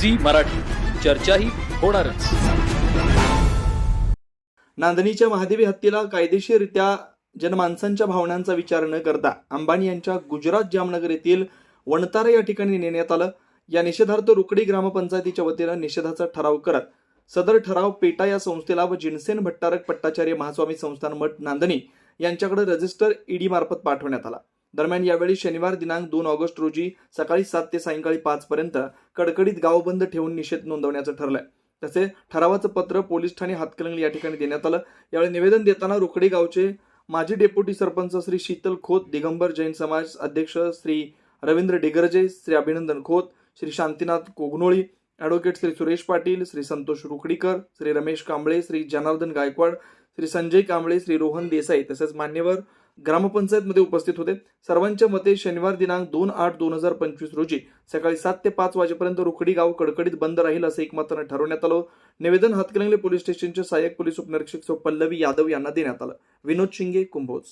Zee Marathi. चर्चाही होणारच. नांदणीच्या महादेवी हत्तीला कायदेशीररित्या जनमानसांच्या भावनांचा विचार न करता अंबानी यांच्या गुजरात जामनगर येथील वणतारा या ठिकाणी नेण्यात आलं. या निषेधार्थ रुकडी ग्रामपंचायतीच्या वतीनं निषेधाचा ठराव करत सदर ठराव पेटा या संस्थेला व जिनसेन भट्टारक पट्टाचार्य महास्वामी संस्थान मठ नांदणी यांच्याकडे रजिस्टर ईडी मार्फत पाठवण्यात आला. दरम्यान यावेळी शनिवार दिनांक दोन ऑगस्ट रोजी सकाळी सात ते सायंकाळी पाच पर्यंत कडकडीत गाव बंद ठेवून निषेध नोंदवण्याचं ठरलंय. तसे ठरावाचं पत्र पोलीस ठाणे हातकलंगली या ठिकाणी देण्यात आलं. यावेळी निवेदन देताना रुकडी गावचे माजी डेप्युटी सरपंच श्री शीतल खोत दिगंबर जैन समाज अध्यक्ष श्री रवींद्र डिगरजे श्री अभिनंदन खोत श्री शांतीनाथ कोगनोळी ॲडव्होकेट श्री सुरेश पाटील श्री संतोष रुकडीकर श्री रमेश कांबळे श्री जनार्दन गायकवाड श्री संजय कांबळे श्री रोहन देसाई तसेच मान्यवर ग्रामपंचायतमध्ये उपस्थित होते. सर्वांच्या मते शनिवार दिनांक दोन आठ दोन हजार पंचवीस रोजी सकाळी सात ते पाच वाजेपर्यंत रुखडी गाव कडकडीत बंद राहील असं एकमतानं ठरवण्यात आलं. निवेदन हातकणंगले पोलीस स्टेशनचे सहाय्यक पोलीस उपनिरीक्षक सौ पल्लवी यादव यांना देण्यात आलं. विनोद शिंगे कुंभोज.